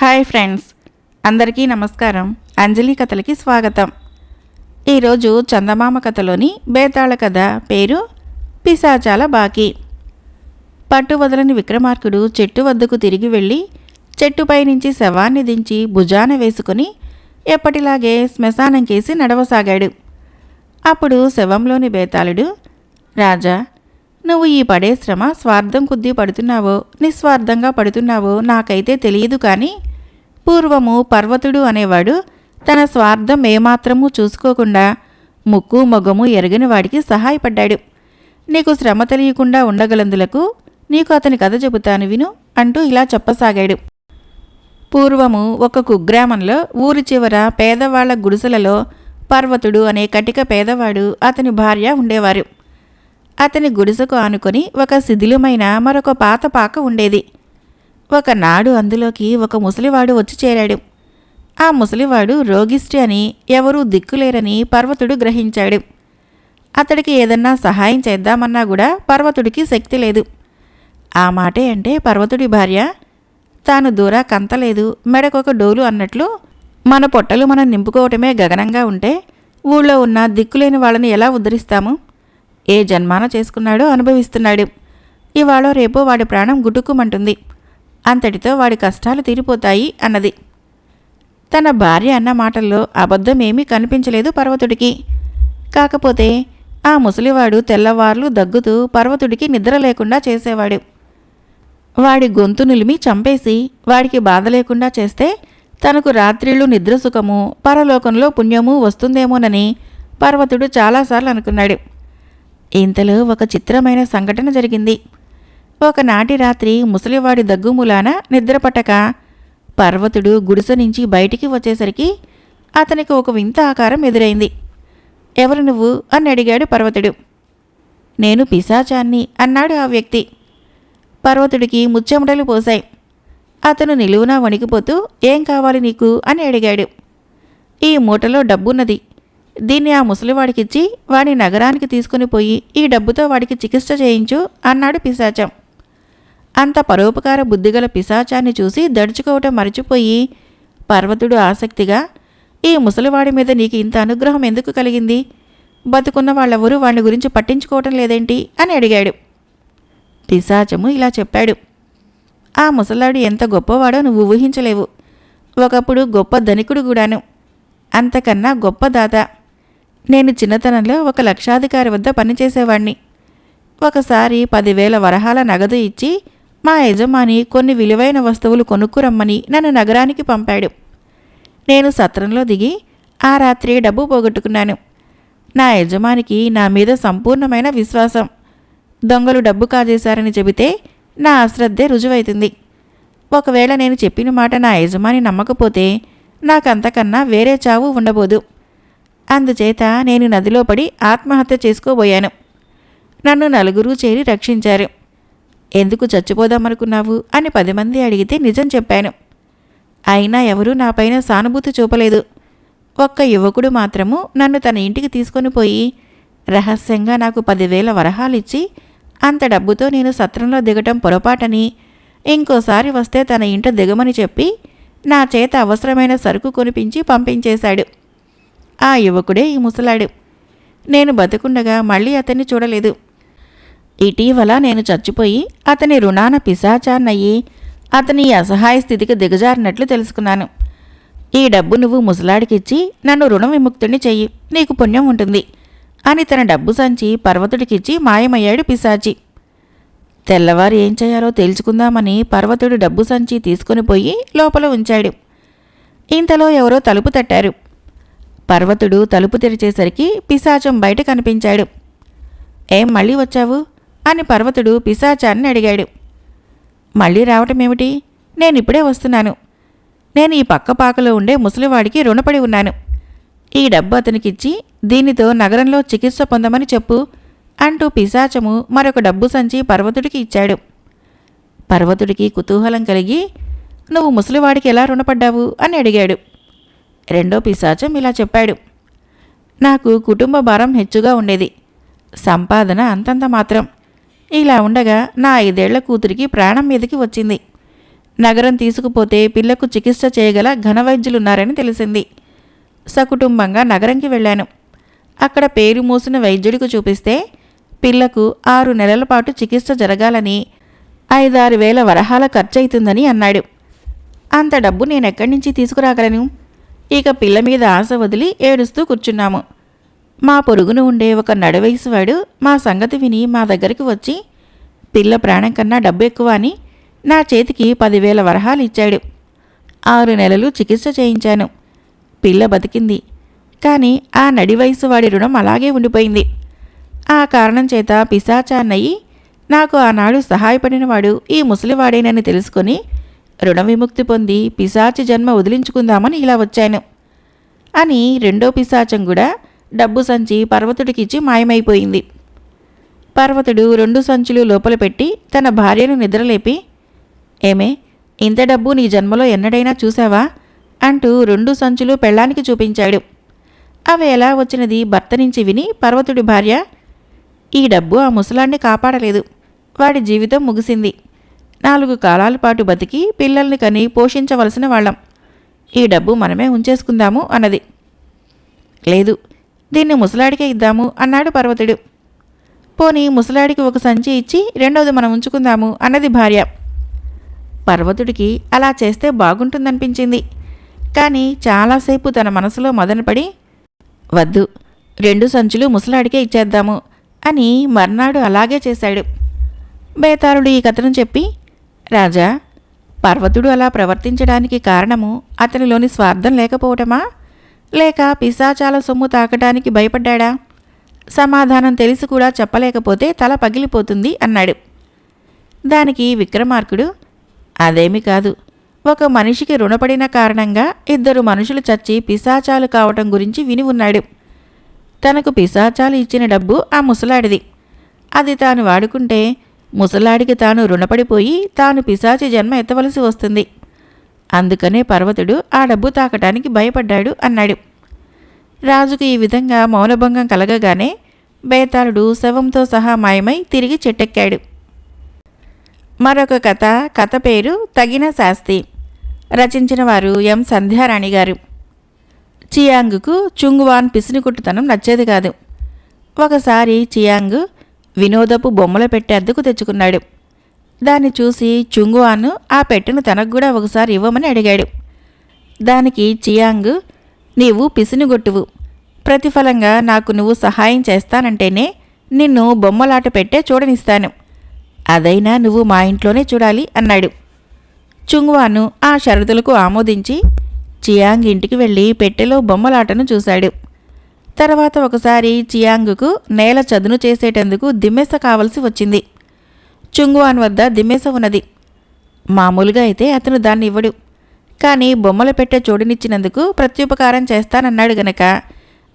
Hi friends అందరికీ నమస్కారం. అంజలి కథలకి స్వాగతం. ఈరోజు చందమామ కథలోని బేతాళ కథ పేరు పిశాచాల బాకీ. పట్టు వదలని విక్రమార్కుడు చెట్టు వద్దకు తిరిగి వెళ్ళి చెట్టుపై నుంచి శవాన్ని దించి భుజాన వేసుకుని ఎప్పటిలాగే శ్మశానం కేసి నడవసాగాడు. అప్పుడు శవంలోని బేతాళుడు రాజా నువ్వు ఈ పడే శ్రమ స్వార్థం కొద్దీ పడుతున్నావో నిస్వార్థంగా పడుతున్నావో నాకైతే తెలియదు కానీ పూర్వము పర్వతుడు అనేవాడు తన స్వార్థం ఏమాత్రమూ చూసుకోకుండా ముక్కు మొగము ఎరగని వాడికి సహాయపడ్డాడు. నీకు శ్రమ తెలియకుండా ఉండగలందులకు నీకు అతని కథ చెబుతాను విను అంటూ ఇలా చెప్పసాగాడు. పూర్వము ఒక కుగ్రామంలో ఊరి చివర పేదవాళ్ళ గుడిసెలలో పర్వతుడు అనే కటిక పేదవాడు అతని భార్య ఉండేవారు. అతని గుడిసెకు ఆనుకొని ఒక శిథిలమైన మరొక పాత పాక ఉండేది. ఒకనాడు అందులోకి ఒక ముసలివాడు వచ్చి చేరాడు. ఆ ముసలివాడు రోగిష్టి అని ఎవరూ దిక్కులేరని పర్వతుడు గ్రహించాడు. అతడికి ఏదన్నా సహాయం చేద్దామన్నా కూడా పర్వతుడికి శక్తి లేదు. ఆ మాటే అంటే పర్వతుడి భార్య తాను దూరా కంతలేదు మెడకొక డోలు అన్నట్లు మన పొట్టలు మనం నింపుకోవటమే గగనంగా ఉంటే ఊళ్ళో ఉన్న దిక్కులేని వాళ్ళని ఎలా ఉద్ధరిస్తాము? ఏ జన్మాన చేసుకున్నాడో అనుభవిస్తున్నాడు. ఇవాళ రేపో వాడి ప్రాణం గుటుక్కుమంటుంది. అంతటితో వాడి కష్టాలు తీరిపోతాయి అన్నది. తన భార్య అన్న మాటల్లో అబద్ధం ఏమీ కనిపించలేదు పర్వతుడికి. కాకపోతే ఆ ముసలివాడు తెల్లవార్లు దగ్గుతూ పర్వతుడికి నిద్ర లేకుండా చేసేవాడు. వాడి గొంతు నిలిమి చంపేసి వాడికి బాధ లేకుండా చేస్తే తనకు రాత్రిళ్ళు నిద్ర సుఖము పరలోకంలో పుణ్యము వస్తుందేమోనని పర్వతుడు చాలాసార్లు అనుకున్నాడు. ఇంతలో ఒక చిత్రమైన సంఘటన జరిగింది. ఒకనాటి రాత్రి ముసలివాడి దగ్గుమూలాన నిద్రపట్టక పర్వతుడు గుడిసె నుంచి బయటికి వచ్చేసరికి అతనికి ఒక వింత ఆకారం ఎదురైంది. ఎవరు నువ్వు? అని అడిగాడు పర్వతుడు. నేను పిశాచాన్ని అన్నాడు ఆ వ్యక్తి. పర్వతుడికి ముచ్చెమటలు పోశాయి. అతను నిలువునా వణికిపోతూ ఏం కావాలి నీకు? అని అడిగాడు. ఈ మూటలో డబ్బున్నది. దీన్ని ఆ ముసలివాడికిచ్చి వాడి నగరానికి తీసుకుని పోయి ఈ డబ్బుతో వాడికి చికిత్స చేయించు అన్నాడు పిశాచం. అంత పరోపకార బుద్ధిగల పిశాచాన్ని చూసి దడుచుకోవటం మరచిపోయి పర్వతుడు ఆసక్తిగా ఈ ముసలివాడి మీద నీకు ఇంత అనుగ్రహం ఎందుకు కలిగింది? బతుకున్న వాళ్ళెవరూ వాడి గురించి పట్టించుకోవటం లేదేంటి? అని అడిగాడు. పిశాచము ఇలా చెప్పాడు. ఆ ముసలాడు ఎంత గొప్పవాడో నువ్వు ఊహించలేవు. ఒకప్పుడు గొప్ప ధనికుడు కూడాను అంతకన్నా గొప్ప దాత. నేను చిన్నతనంలో ఒక లక్షాధికారి వద్ద పనిచేసేవాణ్ణి. ఒకసారి పదివేల వరహాల నగదు ఇచ్చి మా యజమాని కొన్ని విలువైన వస్తువులు కొనుక్కురమ్మని నన్ను నగరానికి పంపాడు. నేను సత్రంలో దిగి ఆ రాత్రి డబ్బు పోగొట్టుకున్నాను. నా యజమానికి నా మీద సంపూర్ణమైన విశ్వాసం. దొంగలు డబ్బు కాజేశారని చెబితే నా అశ్రద్ధే రుజువైతుంది. ఒకవేళ నేను చెప్పిన మాట నా యజమాని నమ్మకపోతే నాకంతకన్నా వేరే చావు ఉండబోదు. అందుచేత నేను నదిలో పడి ఆత్మహత్య చేసుకోబోయాను. నన్ను నలుగురు చేరి రక్షించారు. ఎందుకు చచ్చిపోదామనుకున్నావు అని పది మంది అడిగితే నిజం చెప్పాను. అయినా ఎవరూ నాపైన సానుభూతి చూపలేదు. ఒక్క యువకుడు మాత్రము నన్ను తన ఇంటికి తీసుకొని పోయి రహస్యంగా నాకు పదివేల వరహాలిచ్చి అంత డబ్బుతో నేను సత్రంలో దిగటం పొరపాటని ఇంకోసారి వస్తే తన ఇంట దిగమని చెప్పి నా చేత అవసరమైన సరుకు కొనిపించి పంపించేశాడు. ఆ యువకుడే ఈ ముసలాడు. నేను బతుకుండగా మళ్ళీ అతన్ని చూడలేదు. ఇటీవల నేను చచ్చిపోయి అతని రుణాన పిశాచాన్నయ్యి అతని అసహాయ స్థితికి దిగజారినట్లు తెలుసుకున్నాను. ఈ డబ్బు నువ్వు ముసలాడికిచ్చి నన్ను రుణ విముక్తుని చెయ్యి నీకు పుణ్యం ఉంటుంది అని తన డబ్బు సంచి పర్వతుడికిచ్చి మాయమయ్యాడు పిశాచి. తెల్లవారు ఏం చేయాలో తేల్చుకుందామని పర్వతుడు డబ్బు సంచి తీసుకుని పోయి లోపల ఉంచాడు. ఇంతలో ఎవరో తలుపు తట్టారు. పర్వతుడు తలుపు తెరిచేసరికి పిశాచం బయట కనిపించాడు. ఏం మళ్ళీ వచ్చావు? అని పర్వతుడు పిశాచాన్ని అడిగాడు. మళ్ళీ రావటమేమిటి? నేను ఇప్పుడే వస్తున్నాను. నేను ఈ పక్క పాకలో ఉండే ముసలివాడికి రుణపడి ఉన్నాను. ఈ డబ్బు అతనికిచ్చి దీనితో నగరంలో చికిత్స పొందమని చెప్పు అంటూ పిశాచము మరొక డబ్బు సంచి పర్వతుడికి ఇచ్చాడు. పర్వతుడికి కుతూహలం కలిగి నువ్వు ముసలివాడికి ఎలా రుణపడ్డావు? అని అడిగాడు. రెండో పిశాచం ఇలా చెప్పాడు. నాకు కుటుంబ భారం హెచ్చుగా ఉండేది. సంపాదన అంతంత మాత్రం. ఇలా ఉండగా నా ఐదేళ్ళ కూతురికి ప్రాణం మీదకి వచ్చింది. నగరం తీసుకుపోతే పిల్లకు చికిత్స చేయగల ఘనవైద్యులున్నారని తెలిసింది. సకుటుంబంగా నగరంకి వెళ్ళాను. అక్కడ పేరు మూసిన వైద్యుడికి చూపిస్తే పిల్లకు ఆరు నెలల పాటు చికిత్స జరగాలని ఐదారు వేల వరహాల ఖర్చయితుందని అన్నాడు. అంత డబ్బు నేను ఎక్కడి నుంచి తీసుకురాగలను? ఇక పిల్ల మీద ఆశ వదిలి ఏడుస్తూ కూర్చున్నాము. మా పొరుగున ఉండే ఒక నడవయసువాడు మా సంగతి విని మా దగ్గరికి వచ్చి పిల్ల ప్రాణం కన్నా డబ్బు ఎక్కువ అని నా చేతికి పదివేల వరహాలు ఇచ్చాడు. ఆరు నెలలు చికిత్స చేయించాను. పిల్ల బతికింది. కానీ ఆ నడి వయసు వాడి రుణం అలాగే ఉండిపోయింది. ఆ కారణం చేత పిశాచాన్నయ్యి నాకు ఆనాడు సహాయపడినవాడు ఈ ముసలివాడేనని తెలుసుకొని రుణ విముక్తి పొంది పిశాచి జన్మ వదిలించుకుందామని ఇలా వచ్చాను. అని రెండో పిశాచం కూడా డబ్బు సంచి పర్వతుడికిచ్చి మాయమైపోయింది. పర్వతుడు రెండు సంచులు లోపల పెట్టి తన భార్యను నిద్రలేపి ఏమే ఇంత డబ్బు నీ జన్మలో ఎన్నడైనా చూసావా అంటూ రెండు సంచులు పెళ్ళానికి చూపించాడు. అవి ఎలా వచ్చినది భర్త నుంచి విని పర్వతుడి భార్య ఈ డబ్బు ఆ ముసలాన్ని కాపాడలేదు. వాడి జీవితం ముగిసింది. నాలుగు కాలాల పాటు బతికి పిల్లల్ని కని పోషించవలసిన వాళ్ళం. ఈ డబ్బు మనమే ఉంచేసుకుందాము అన్నది. లేదు దీన్ని ముసలాడికే ఇద్దాము అన్నాడు పర్వతుడు. పోనీ ముసలాడికి ఒక సంచి ఇచ్చి రెండోది మనం ఉంచుకుందాము అన్నది భార్య. పర్వతుడికి అలా చేస్తే బాగుంటుందనిపించింది. కానీ చాలాసేపు తన మనసులో మదనపడి వద్దు రెండు సంచులు ముసలాడికే ఇచ్చేద్దాము అని మర్నాడు అలాగే చేశాడు. బేతారుడు ఈ కథను చెప్పి రాజా పర్వతుడు అలా ప్రవర్తించడానికి కారణము అతనిలోని స్వార్థం లేకపోవటమా? లేక పిశాచాల సొమ్ము తాకడానికి భయపడ్డాడా? సమాధానం తెలిసి కూడా చెప్పలేకపోతే తల పగిలిపోతుంది అన్నాడు. దానికి విక్రమార్కుడు అదేమి కాదు. ఒక మనిషికి రుణపడిన కారణంగా ఇద్దరు మనుషులు చచ్చి పిశాచాలు కావటం గురించి విని ఉన్నాడు. తనకు పిశాచాలు ఇచ్చిన డబ్బు ఆ ముసలాడిది. అది తాను వాడుకుంటే ముసలాడికి తాను రుణపడిపోయి తాను పిశాచి జన్మ ఎత్తవలసి వస్తుంది. అందుకనే పర్వతుడు ఆ డబ్బు తాకటానికి భయపడ్డాడు అన్నాడు. రాజుకు ఈ విధంగా మౌనభంగం కలగగానే బేతాళుడు శవంతో సహా మాయమై తిరిగి చెట్టెక్కాడు. మరొక కథ కథ పేరు తగిన శాస్తి. రచించిన వారు ఎం. సంధ్యారాణి గారు. చియాంగ్కు చుంగువాన్ పిసినికుట్టుతనం నచ్చేది కాదు. ఒకసారి చియాంగ్ వినోదపు బొమ్మల పెట్టే తెచ్చుకున్నాడు. దాన్ని చూసి చుంగువాన్ ఆ పెట్టెను తనకు కూడా ఒకసారి ఇవ్వమని అడిగాడు. దానికి చియాంగ్ నీవు పిసినిగొట్టువు ప్రతిఫలంగా నాకు నువ్వు సహాయం చేస్తానంటేనే నిన్ను బొమ్మలాట పెట్టే చూడనిస్తాను. అదైనా నువ్వు మా ఇంట్లోనే చూడాలి అన్నాడు. చుంగ్వాను ఆ షరతులకు ఆమోదించి చియాంగ్ ఇంటికి వెళ్ళి పెట్టెలో బొమ్మలాటను చూశాడు. తర్వాత ఒకసారి చియాంగ్కు నేల చదును చేసేటందుకు దిమ్మెస కావలసి వచ్చింది. చుంగువాన్ వద్ద దిమ్మేస ఉన్నది. మామూలుగా అయితే అతను దాన్ని ఇవ్వడు. కానీ బొమ్మలు పెట్టే చోటునిచ్చినందుకు ప్రత్యుపకారం చేస్తానన్నాడు గనక.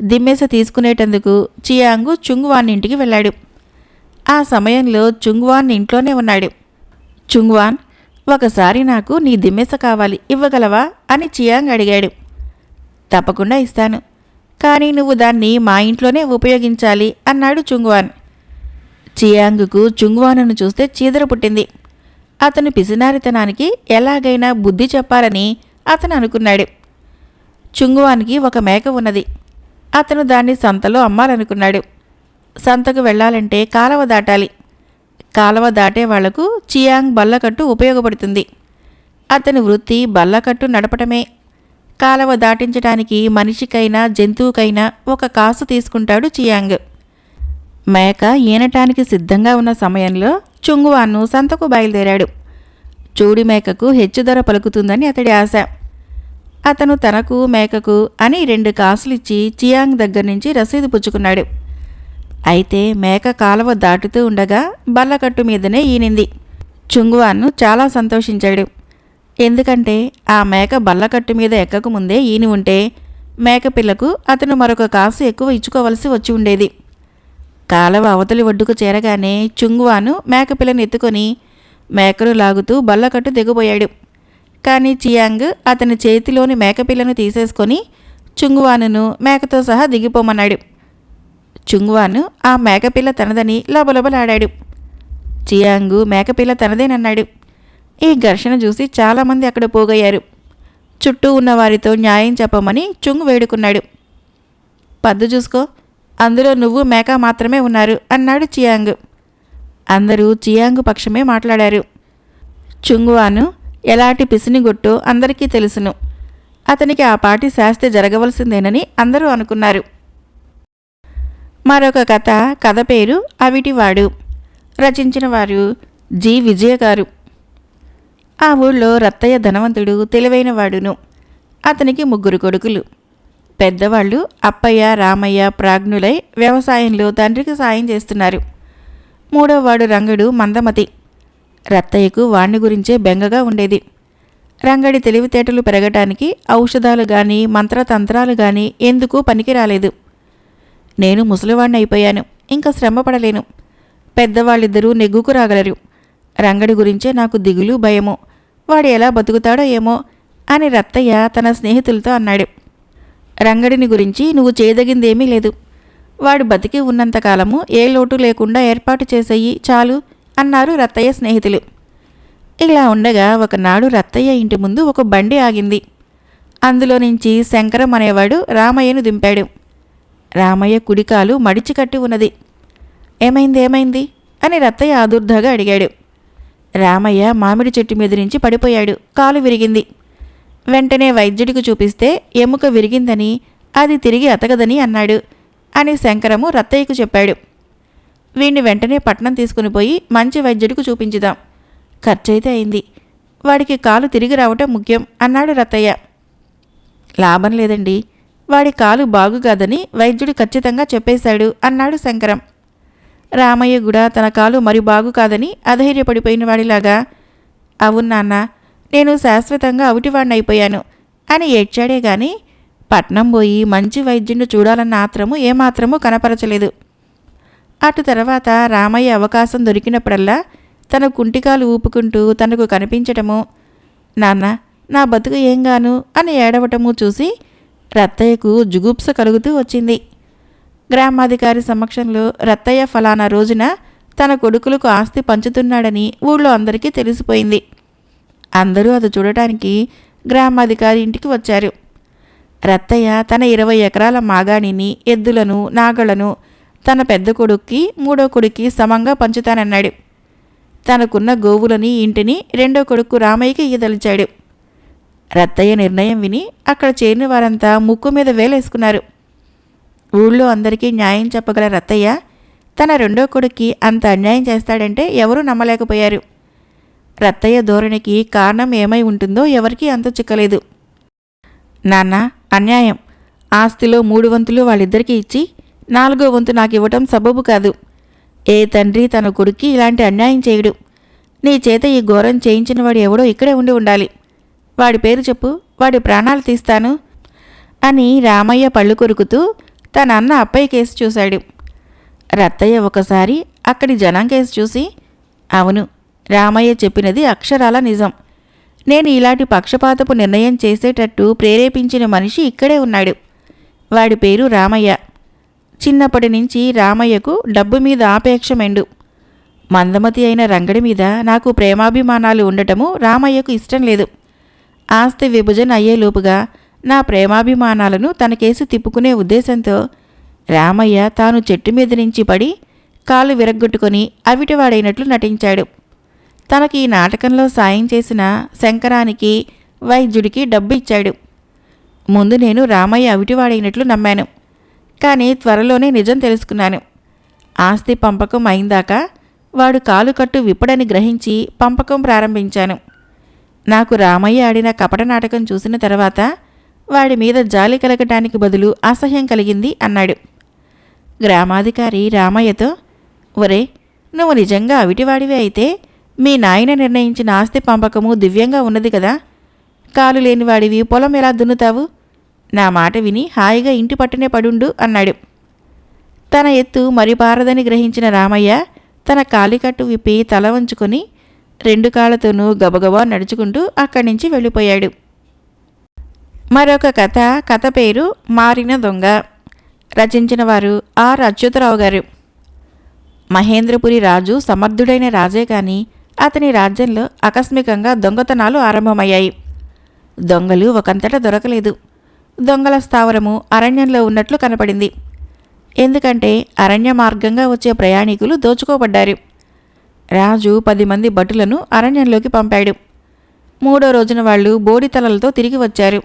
దిమ్మేస తీసుకునేటందుకు చియాంగు చుంగువాన్ ఇంటికి వెళ్ళాడు. ఆ సమయంలో చుంగ్వాన్ ఇంట్లోనే ఉన్నాడు. చుంగ్వాన్ ఒకసారి నాకు నీ దిమ్మేస కావాలి ఇవ్వగలవా? అని చియాంగ్ అడిగాడు. తప్పకుండా ఇస్తాను. కానీ నువ్వు దాన్ని మా ఇంట్లోనే ఉపయోగించాలి అన్నాడు చుంగ్వాన్. చియాంగ్కు చుంగ్వానును చూస్తే చీదర పుట్టింది. అతను పిసినారితనానికి ఎలాగైనా బుద్ధి చెప్పాలని అతను అనుకున్నాడు. చుంగువానికి ఒక మేక ఉన్నది. అతను దాన్ని సంతలో అమ్మాలనుకున్నాడు. సంతకు వెళ్ళాలంటే కాలవ దాటాలి. కాలవ దాటే వాళ్ళకు చియాంగ్ బల్లకట్టు ఉపయోగపడుతుంది. అతని వృత్తి బల్లకట్టు నడపటమే. కాలవ దాటించడానికి మనిషికైనా జంతువుకైనా ఒక కాసు తీసుకుంటాడు చియాంగ్. మేక ఈనటానికి సిద్ధంగా ఉన్న సమయంలో చుంగువాన్ను సంతకు బయలుదేరాడు. చూడి మేకకు హెచ్చు ధర పలుకుతుందని అతడి ఆశ. అతను తనకు మేకకు అని రెండు కాసులిచ్చి చియాంగ్ దగ్గర నుంచి రసీదు పుచ్చుకున్నాడు. అయితే మేక కాలువ దాటుతూ ఉండగా బల్లకట్టు మీదనే ఈనింది. చుంగువాన్ను చాలా సంతోషించాడు. ఎందుకంటే ఆ మేక బల్లకట్టు మీద ఎక్కకముందే ఈని ఉంటే మేకపిల్లకు అతను మరొక కాసు ఎక్కువ ఇచ్చుకోవలసి వచ్చి ఉండేది. కాలవ అవతలి ఒడ్డుకు చేరగానే చుంగువాను మేకపిల్లను ఎత్తుకొని మేకను లాగుతూ బల్లకట్టు దిగబోయాడు కానీ చియాంగ్ అతని చేతిలోని మేకపిల్లను తీసేసుకొని చుంగువానును మేకతో సహా దిగిపోమన్నాడు. చుంగువాను ఆ మేకపిల్ల తనదని లబలబలాడాడు. చియాంగు మేకపిల్ల తనదేనన్నాడు. ఈ ఘర్షణ చూసి చాలామంది అక్కడ పోగయ్యారు. చుట్టూ ఉన్నవారితో న్యాయం చెప్పమని చుంగు వేడుకున్నాడు. పద్దు చూసుకో అందులో నువ్వు మేక మాత్రమే ఉన్నారు అన్నాడు చియాంగ్. అందరూ చియాంగ్ పక్షమే మాట్లాడారు. చుంగువాను ఎలాంటి పిసినిగొట్టో అందరికీ తెలుసును. అతనికి ఆ పాటి శాస్తి జరగవలసిందేనని అందరూ అనుకున్నారు. మరొక కథ కథ పేరు అవిటివాడు. రచించిన వారు జి. విజయ గారు ఆ ఊళ్ళో రత్తయ్య ధనవంతుడు తెలివైన వాడును అతనికి ముగ్గురు కొడుకులు. పెద్దవాళ్ళు అప్పయ్య రామయ్య ప్రాజ్ఞులై వ్యవసాయంలో తండ్రికి సాయం చేస్తున్నారు. మూడోవాడు రంగడు మందమతి. రత్తయ్యకు వాణ్ణి గురించే బెంగగా ఉండేది. రంగడి తెలివితేటలు పెరగటానికి ఔషధాలు గాని మంత్రతంత్రాలు గాని ఎందుకు పనికిరాలేదు. నేను ముసలివాణ్ణి అయిపోయాను ఇంకా శ్రమ పడలేను పెద్దవాళ్ళిద్దరూ నెగ్గుకు రాగలరు. రంగడి గురించే నాకు దిగులు భయము. వాడు ఎలా బతుకుతాడో ఏమో అని రత్తయ్య తన స్నేహితులతో అన్నాడు. రంగడిని గురించి నువ్వు చేయదగిందేమీ లేదు. వాడు బతికి ఉన్నంతకాలము ఏ లోటు లేకుండా ఏర్పాటు చేసేయి చాలు అన్నారు రత్తయ్య స్నేహితులు. ఇలా ఉండగా ఒకనాడు రత్తయ్య ఇంటి ముందు ఒక బండి ఆగింది. అందులో నుంచి శంకరం అనేవాడు రామయ్యను దింపాడు. రామయ్య కుడికాలు మడిచి కట్టి ఉన్నది. ఏమైంది ఏమైంది? అని రత్తయ్య ఆదుర్దాగా అడిగాడు. రామయ్య మామిడి చెట్టు మీద నుంచి పడిపోయాడు. కాలు విరిగింది. వెంటనే వైద్యుడికి చూపిస్తే ఎముక విరిగిందని అది తిరిగి అతగదని అన్నాడు అని శంకరము రత్తయ్యకు చెప్పాడు. వీణ్ణి వెంటనే పట్నం తీసుకుని పోయి మంచి వైద్యుడికి చూపించుదాం. ఖర్చయితే అయింది. వాడికి కాలు తిరిగి రావటం ముఖ్యం అన్నాడు రత్తయ్య. లాభం లేదండి. వాడి కాలు బాగు కాదని వైద్యుడు ఖచ్చితంగా చెప్పేశాడు అన్నాడు శంకరం. రామయ్య కూడా తన కాలు మరి బాగు కాదని అధైర్యపడిపోయిన వాడిలాగా అవును నాన్న నేను శాశ్వతంగా అవిటివాణ్ణైపోయాను అని ఏడ్చాడే గాని పట్నం పోయి మంచి వైద్యుడిని చూడాలన్న ఆత్రము ఏమాత్రమూ కనపరచలేదు. అటు తర్వాత రామయ్య అవకాశం దొరికినప్పుడల్లా తన కుంటికాలు ఊపుకుంటూ తనకు కనిపించటము నాన్న నా బతుకు ఏంగాను అని ఏడవటము చూసి రత్తయ్యకు జుగుప్స కలుగుతూ వచ్చింది. గ్రామాధికారి సమక్షంలో రత్తయ్య ఫలానా రోజున తన కొడుకులకు ఆస్తి పంచుతున్నాడని ఊళ్ళో అందరికీ తెలిసిపోయింది. అందరూ అది చూడటానికి గ్రామాధికారి ఇంటికి వచ్చారు. రత్తయ్య తన ఇరవై ఎకరాల మాగాణిని ఎద్దులను నాగళ్ళను తన పెద్ద కొడుక్కి మూడో కొడుక్కి సమంగా పంచుతానన్నాడు. తనకున్న గోవులని ఇంటిని రెండో కొడుకు రామయ్యకి ఇయ్యదలిచాడు. రత్తయ్య నిర్ణయం విని అక్కడ చేరిన వారంతా ముక్కు మీద వేలేసుకున్నారు. ఊళ్ళో అందరికీ న్యాయం చెప్పగల రత్తయ్య తన రెండో కొడుక్కి అంత అన్యాయం చేస్తాడంటే ఎవరూ నమ్మలేకపోయారు. రత్తయ్య ధోరణికి కారణం ఏమై ఉంటుందో ఎవరికీ అంత చిక్కలేదు. నాన్న అన్యాయం. ఆస్తిలో మూడు వంతులు వాళ్ళిద్దరికీ ఇచ్చి నాలుగో వంతు నాకు ఇవ్వటం సబబు కాదు. ఏ తండ్రి తన కొడుక్కి ఇలాంటి అన్యాయం చేయడు? నీ చేత ఈ ఘోరం చేయించిన వాడు ఎవడో ఇక్కడే ఉండి ఉండాలి. వాడి పేరు చెప్పు వాడి ప్రాణాలు తీస్తాను అని రామయ్య పళ్ళు కొరుకుతూ తన అన్న అప్పయ్య కేసు చూశాడు. రత్తయ్య ఒకసారి అక్కడి జనం కేసు చూసి అవును రామయ్య చెప్పినది అక్షరాల నిజం. నేను ఇలాంటి పక్షపాతపు నిర్ణయం చేసేటట్టు ప్రేరేపించిన మనిషి ఇక్కడే ఉన్నాడు. వాడి పేరు రామయ్య. చిన్నప్పటి నుంచి రామయ్యకు డబ్బు మీద ఆపేక్ష మెండు. మందమతి అయిన రంగడి మీద నాకు ప్రేమాభిమానాలు ఉండటము రామయ్యకు ఇష్టం లేదు. ఆస్తి విభజన అయ్యేలోపుగా నా ప్రేమాభిమానాలను తనకేసి తిప్పుకునే ఉద్దేశంతో రామయ్య తాను చెట్టు మీద నుంచి పడి కాలు విరగ్గొట్టుకొని అవిటివాడైనట్లు నటించాడు. తనకి ఈ నాటకంలో సాయం చేసిన శంకరానికి వైద్యుడికి డబ్బు ఇచ్చాడు. ముందు నేను రామయ్య అవిటివాడైనట్లు నమ్మాను. కానీ త్వరలోనే నిజం తెలుసుకున్నాను. ఆస్తి పంపకం అయిందాకా వాడు కాలు కట్టు విప్పడని గ్రహించి పంపకం ప్రారంభించాను. నాకు రామయ్య ఆడిన కపట నాటకం చూసిన తర్వాత వాడి మీద జాలి కలగటానికి బదులు అసహ్యం కలిగింది అన్నాడు. గ్రామాధికారి రామయ్యతో ఒరే నువ్వు నిజంగా అవిటివాడివే అయితే మీ నాయన నిర్ణయించిన ఆస్తి పంపకము దివ్యంగా ఉన్నది కదా? కాలు లేనివాడివి పొలం ఎలా దున్నుతావు? నా మాట విని హాయిగా ఇంటి పట్టునే పడుండు అన్నాడు. తన ఎత్తు మరి పారదని గ్రహించిన రామయ్య తన కాలికట్టు విప్పి తల వంచుకొని రెండు కాళ్ళతోనూ గబగబా నడుచుకుంటూ అక్కడి నుంచి వెళ్ళిపోయాడు. మరొక కథ కథ పేరు మారిన దొంగ. రచించిన వారు ఆర్ అచ్యుతరావు గారు. మహేంద్రపురి రాజు సమర్థుడైన రాజే కానీ అతని రాజ్యంలో ఆకస్మికంగా దొంగతనాలు ఆరంభమయ్యాయి. దొంగలు ఒకంతటా దొరకలేదు. దొంగల స్థావరము అరణ్యంలో ఉన్నట్లు కనపడింది. ఎందుకంటే అరణ్య మార్గంగా వచ్చే ప్రయాణికులు దోచుకోబడ్డారు. రాజు పది మంది భటులను అరణ్యంలోకి పంపాడు. మూడో రోజున వాళ్ళు బోడి తలలతో తిరిగి వచ్చారు.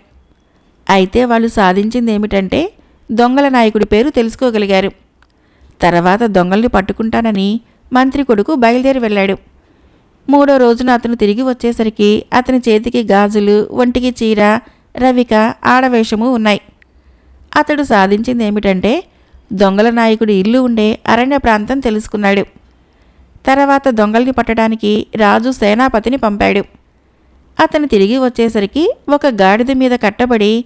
అయితే వాళ్ళు సాధించింది ఏమిటంటే దొంగల నాయకుడి పేరు తెలుసుకోగలిగారు. తర్వాత దొంగల్ని పట్టుకుంటానని మంత్రి కొడుకు బయలుదేరి వెళ్ళాడు. మూడో రోజున అతను తిరిగి వచ్చేసరికి అతని చేతికి గాజులు ఒంటికి చీర రవిక ఆడవేషము ఉన్నాయి. అతడు సాధించింది ఏమిటంటే దొంగల నాయకుడి ఇల్లు ఉండే అరణ్య ప్రాంతం తెలుసుకున్నాడు. తర్వాత దొంగల్ని పట్టడానికి రాజు సేనాపతిని పంపాడు. అతను తిరిగి వచ్చేసరికి ఒక గాడిద మీద కట్టబడి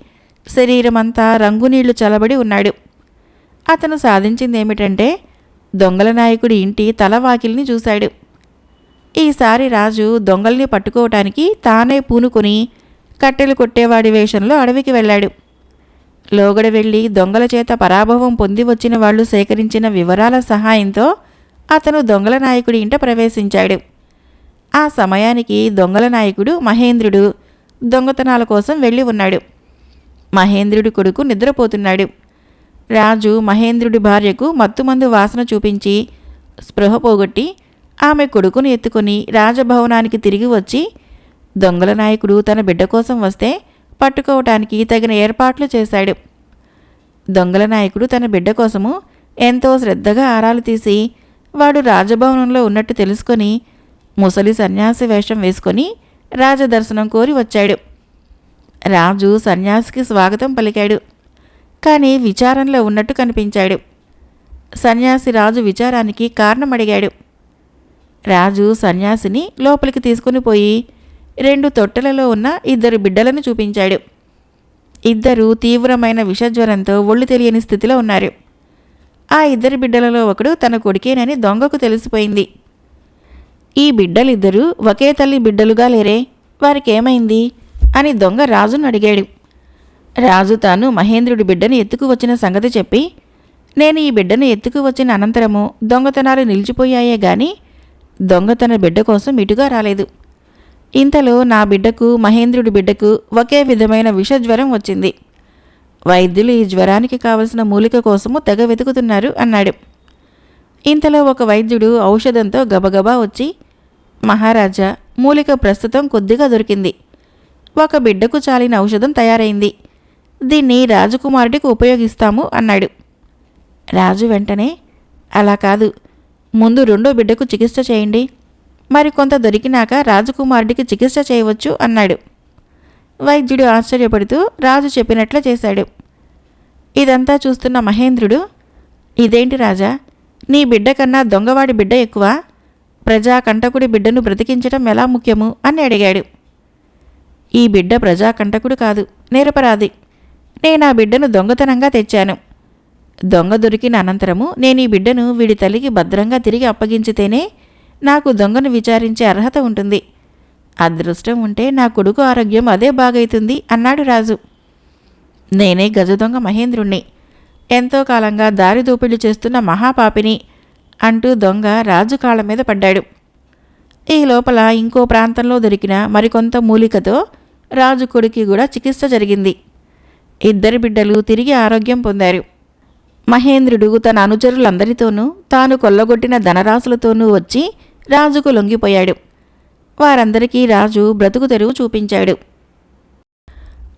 శరీరమంతా రంగునీళ్ళు చలబడి ఉన్నాడు. అతను సాధించింది ఏమిటంటే దొంగల నాయకుడి ఇంటి తలవాకిల్ని చూశాడు. ఈసారి రాజు దొంగల్ని పట్టుకోవటానికి తానే పూనుకొని కట్టెలు కొట్టేవాడి వేషంలో అడవికి వెళ్ళాడు. లోగడ వెళ్ళి దొంగల చేత పరాభవం పొంది వచ్చిన వాళ్ళు సేకరించిన వివరాల సహాయంతో అతను దొంగల నాయకుడి ఇంట ప్రవేశించాడు. ఆ సమయానికి దొంగల నాయకుడు మహేంద్రుడు దొంగతనాల కోసం వెళ్ళి ఉన్నాడు. మహేంద్రుడి కొడుకు నిద్రపోతున్నాడు. రాజు మహేంద్రుడి భార్యకు మత్తుమందు వాసన చూపించి స్పృహ పోగొట్టి ఆమె కొడుకును ఎత్తుకొని రాజభవనానికి తిరిగి వచ్చి దొంగల నాయకుడు తన బిడ్డ కోసం వస్తే పట్టుకోవటానికి తగిన ఏర్పాట్లు చేశాడు. దొంగల నాయకుడు తన బిడ్డ కోసము ఎంతో శ్రద్ధగా ఆరాలు తీసి వాడు రాజభవనంలో ఉన్నట్టు తెలుసుకొని ముసలి సన్యాసి వేషం వేసుకొని రాజదర్శనం కోరి వచ్చాడు. రాజు సన్యాసికి స్వాగతం పలికాడు. కానీ విచారంలో ఉన్నట్టు కనిపించాడు. సన్యాసి రాజు విచారానికి కారణం అడిగాడు రాజు సన్యాసిని లోపలికి తీసుకుని పోయి రెండు తొట్టెలలో ఉన్న ఇద్దరు బిడ్డలను చూపించాడు. ఇద్దరు తీవ్రమైన విషజ్వరంతో ఒళ్ళు తెలియని స్థితిలో ఉన్నారు. ఆ ఇద్దరు బిడ్డలలో ఒకడు తన కొడుకేనని దొంగకు తెలిసిపోయింది. ఈ బిడ్డలిద్దరూ ఒకే తల్లి బిడ్డలుగా లేరే వారికేమైంది? అని దొంగ రాజును అడిగాడు. రాజు తాను మహేంద్రుడి బిడ్డను ఎత్తుకు వచ్చిన సంగతి చెప్పి నేను ఈ బిడ్డను ఎత్తుకు వచ్చిన అనంతరము దొంగతనాలు నిలిచిపోయాయే గాని దొంగతన బిడ్డ కోసం ఇటుగా రాలేదు. ఇంతలో నా బిడ్డకు మహేంద్రుడి బిడ్డకు ఒకే విధమైన విషజ్వరం వచ్చింది. వైద్యులు ఈ జ్వరానికి కావలసిన మూలిక కోసము తెగ వెతుకుతున్నారు అన్నాడు. ఇంతలో ఒక వైద్యుడు ఔషధంతో గబగబా వచ్చి మహారాజా మూలిక ప్రస్తుతం కొద్దిగా దొరికింది. ఒక బిడ్డకు చాలిన ఔషధం తయారైంది. దీన్ని రాజకుమారుడికి ఉపయోగిస్తాము అన్నాడు. రాజు వెంటనే అలా కాదు. ముందు రెండో బిడ్డకు చికిత్స చేయండి. మరి కొంత దొరికినాక రాజకుమారుడికి చికిత్స చేయవచ్చు అన్నాడు. వైద్యుడు ఆశ్చర్యపడుతూ రాజు చెప్పినట్లు చేశాడు. ఇదంతా చూస్తున్న మహేంద్రుడు ఇదేంటి రాజా? నీ బిడ్డ కన్నా దొంగవాడి బిడ్డ ఎక్కువ. ప్రజా కంటకుడి బిడ్డను బ్రతికించడం ఎలా ముఖ్యము? అని అడిగాడు. ఈ బిడ్డ ప్రజా కంటకుడు కాదు నిరపరాధి. నేను ఆ బిడ్డను దొంగతనంగా తెచ్చాను. దొంగ దొరికిన అనంతరము నేను ఈ బిడ్డను వీడి తల్లికి భద్రంగా తిరిగి అప్పగించితేనే నాకు దొంగను విచారించే అర్హత ఉంటుంది. అదృష్టం ఉంటే నా కొడుకు ఆరోగ్యం అదే బాగైతుంది అన్నాడు రాజు. నేనే గజ దొంగ మహేంద్రుణ్ణి. ఎంతో కాలంగా దారి దోపిడీ చేస్తున్న మహాపాపిని అంటూ దొంగ రాజు కాళ్ళ మీద పడ్డాడు. ఈ లోపల ఇంకో ప్రాంతంలో దొరికిన మరికొంత మూలికతో రాజు కొడుకి కూడా చికిత్స జరిగింది. ఇద్దరి బిడ్డలు తిరిగి ఆరోగ్యం పొందారు. మహేంద్రుడు తన అనుచరులందరితోనూ తాను కొల్లగొట్టిన ధనరాశులతోనూ వచ్చి రాజుకు లొంగిపోయాడు. వారందరికీ రాజు బ్రతుకు తెరువు చూపించాడు.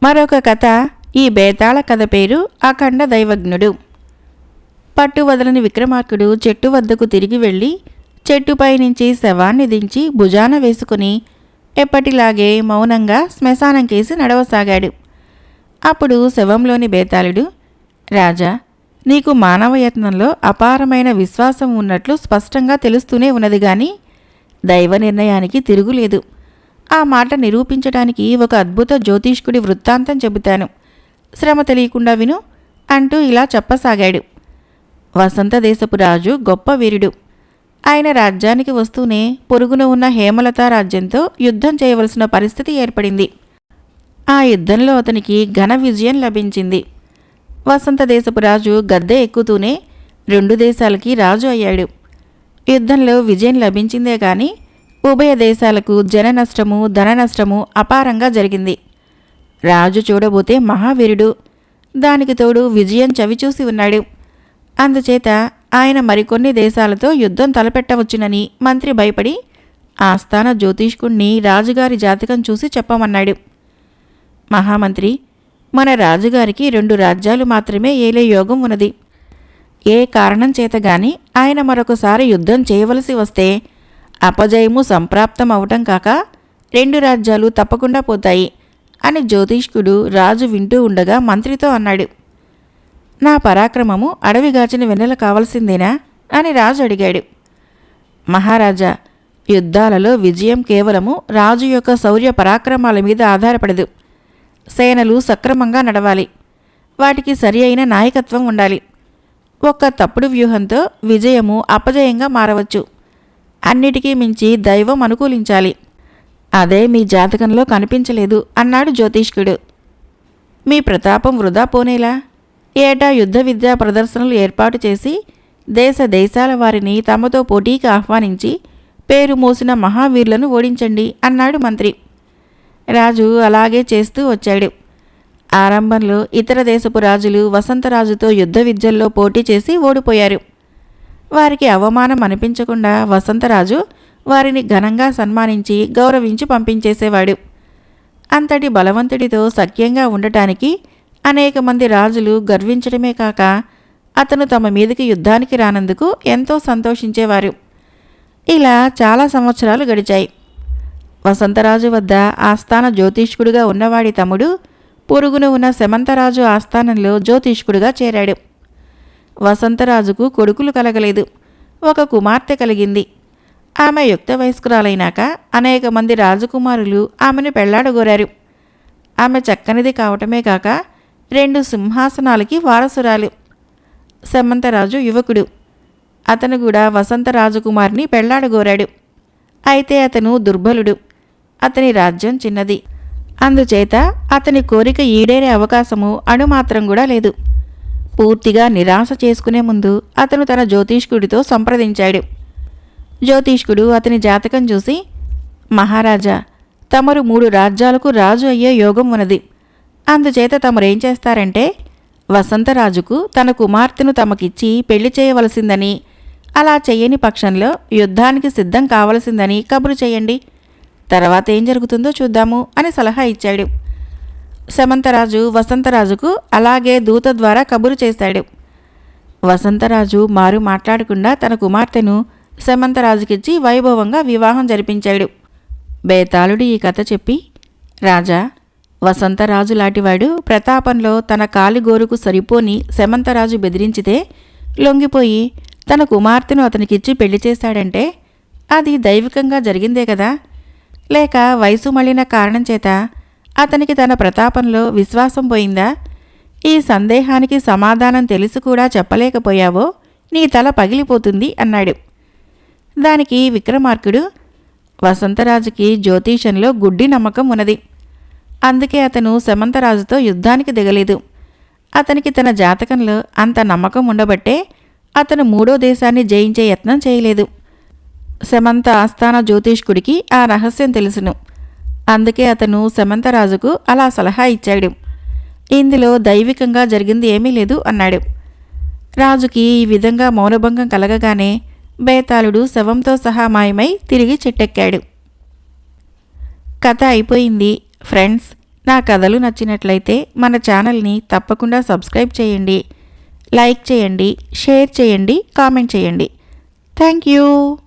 మరొక కథ ఈ బేతాళ కథ పేరు అఖండ దైవజ్ఞుడు. పట్టు వదలని విక్రమార్కుడు చెట్టు వద్దకు తిరిగి వెళ్ళి చెట్టుపై నుంచి శవాన్ని దించి భుజాన వేసుకుని ఎప్పటిలాగే మౌనంగా శ్మశానం కేసి నడవసాగాడు. అప్పుడు శవంలోని బేతాళుడు రాజా నీకు మానవయత్నంలో అపారమైన విశ్వాసం ఉన్నట్లు స్పష్టంగా తెలుస్తూనే ఉన్నది గాని దైవ నిర్ణయానికి తిరుగులేదు. ఆ మాట నిరూపించడానికి ఒక అద్భుత జ్యోతిష్కుడి వృత్తాంతం చెబుతాను. శ్రమ తెలియకుండా విను అంటూ ఇలా చెప్పసాగాడు. వసంత దేశపు రాజు గొప్ప వీరుడు. ఆయన రాజ్యానికి వస్తూనే పొరుగున ఉన్న హేమలత రాజ్యంతో యుద్ధం చేయవలసిన పరిస్థితి ఏర్పడింది. ఆ యుద్ధంలో అతనికి ఘన విజయం లభించింది. వసంత దేశపు రాజు గద్దె ఎక్కుతూనే రెండు దేశాలకి రాజు అయ్యాడు. యుద్ధంలో విజయం లభించిందే కానీ ఉభయ దేశాలకు జన నష్టము ధన నష్టము అపారంగా జరిగింది. రాజు చూడబోతే మహావీరుడు. దానికి తోడు విజయం చవిచూసి ఉన్నాడు. అందుచేత ఆయన మరికొన్ని దేశాలతో యుద్ధం తలపెట్టవచ్చునని మంత్రి భయపడి ఆస్థాన జ్యోతిష్కుణ్ణి రాజుగారి జాతకం చూసి చెప్పమన్నాడు. మహామంత్రి మన రాజుగారికి రెండు రాజ్యాలు మాత్రమే ఏలే యోగం ఉన్నది. ఏ కారణం చేత గాని ఆయన మరొకసారి యుద్ధం చేయవలసి వస్తే అపజయము సంప్రాప్తం అవటం కాక రెండు రాజ్యాలు తప్పకుండా పోతాయి అని జ్యోతిష్కుడు రాజు వింటూ ఉండగా మంత్రితో అన్నాడు. నా పరాక్రమము అడవిగాచిన వెన్నెల కావలసిందేనా అని రాజు అడిగాడు. మహారాజా యుద్ధాలలో విజయం కేవలము రాజు యొక్క శౌర్య పరాక్రమాల మీద ఆధారపడదు. సేనలు సక్రమంగా నడవాలి. వాటికి సరి అయిన నాయకత్వం ఉండాలి. ఒక్క తప్పుడు వ్యూహంతో విజయము అపజయంగా మారవచ్చు. అన్నిటికీ మించి దైవం అనుకూలించాలి. అదే మీ జాతకంలో కనిపించలేదు అన్నాడు జ్యోతిష్కుడు. మీ ప్రతాపం వృధా పోనేలా? ఏటా యుద్ధ విద్యా ప్రదర్శనలు ఏర్పాటు చేసి దేశ దేశాల వారిని తమతో పోటీకి ఆహ్వానించి పేరు మోసిన మహావీరులను ఓడించండి అన్నాడు మంత్రి. రాజు అలాగే చేస్తూ వచ్చాడు. ఆరంభంలో ఇతర దేశపు రాజులు వసంతరాజుతో యుద్ధ విద్యల్లో పోటీ చేసి ఓడిపోయారు. వారికి అవమానం అనిపించకుండా వసంతరాజు వారిని ఘనంగా సన్మానించి గౌరవించి పంపించేసేవాడు. అంతటి బలవంతుడితో సఖ్యంగా ఉండటానికి అనేక మంది రాజులు గర్వించడమే కాక అతను తమ మీదకి యుద్ధానికి రానందుకు ఎంతో సంతోషించేవారు. ఇలా చాలా సంవత్సరాలు గడిచాయి. వసంతరాజు వద్ద ఆస్థాన జ్యోతిష్కుడిగా ఉన్నవాడి తమ్ముడు పొరుగున ఉన్న శమంతరాజు ఆస్థానంలో జ్యోతిష్కుడిగా చేరాడు. వసంతరాజుకు కొడుకులు కలగలేదు. ఒక కుమార్తె కలిగింది. ఆమె యుక్త వయస్కురాలైనాక అనేక మంది రాజకుమారులు ఆమెను పెళ్ళాడగోరారు. ఆమె చక్కనిది కావటమే కాక రెండు సింహాసనాలకి వారసురాలు. శమంతరాజు యువకుడు. అతను కూడా వసంత రాజకుమారిని పెళ్ళాడగోరాడు. అయితే అతను దుర్బలుడు అతని రాజ్యం చిన్నది. అందుచేత అతని కోరిక ఈడేరే అవకాశము అణుమాత్రం కూడా లేదు. పూర్తిగా నిరాశ చేసుకునే ముందు అతను తన జ్యోతిష్కుడితో సంప్రదించాడు. జ్యోతిష్కుడు అతని జాతకం చూసి మహారాజా తమరు మూడు రాజ్యాలకు రాజు అయ్యే యోగం ఉన్నది. అందుచేత తమరేం చేస్తారంటే వసంతరాజుకు తన కుమార్తెను తమకిచ్చి పెళ్ళి చేయవలసిందని అలా చేయని పక్షంలో యుద్ధానికి సిద్ధం కావలసిందని కబురు చేయండి. తర్వాత ఏం జరుగుతుందో చూద్దాము అని సలహా ఇచ్చాడు. శమంతరాజు వసంతరాజుకు అలాగే దూత ద్వారా కబురు చేశాడు. వసంతరాజు మారు మాట్లాడకుండా తన కుమార్తెను శమంతరాజుకిచ్చి వైభవంగా వివాహం జరిపించాడు. బేతాళుడు ఈ కథ చెప్పి రాజా వసంతరాజు లాంటివాడు ప్రతాపంలో తన కాలిగోరుకు సరిపోని శమంతరాజు బెదిరించితే లొంగిపోయి తన కుమార్తెను అతనికిచ్చి పెళ్ళి చేశాడంటే అది దైవికంగా జరిగిందే కదా. లేక వయసు మళ్ళిన కారణం చేత అతనికి తన ప్రతాపంలో విశ్వాసం పోయిందా? ఈ సందేహానికి సమాధానం తెలిసి కూడా చెప్పలేకపోయావో నీ తల పగిలిపోతుంది అన్నాడు. దానికి విక్రమార్కుడు వసంతరాజుకి జ్యోతిషంలో గుడ్డి నమ్మకం ఉన్నది. అందుకే అతను శమంతరాజుతో యుద్ధానికి దిగలేదు. అతనికి తన జాతకంలో అంత నమ్మకం ఉండబట్టే అతను మూడో దేశాన్ని జయించే యత్నం చేయలేదు. శమంత ఆస్థాన జ్యోతిష్కుడికి ఆ రహస్యం తెలుసును. అందుకే అతను శమంతరాజుకు అలా సలహా ఇచ్చాడు. ఇందులో దైవికంగా జరిగింది ఏమీ లేదు అన్నాడు. రాజుకి ఈ విధంగా మౌనభంగం కలగగానే బేతాళుడు శవంతో సహా మాయమై తిరిగి చెట్టెక్కాడు. కథ అయిపోయింది. ఫ్రెండ్స్ నా కథలు నచ్చినట్లయితే మన ఛానల్ని తప్పకుండా సబ్స్క్రైబ్ చేయండి. లైక్ చేయండి షేర్ చేయండి కామెంట్ చేయండి. Thank you.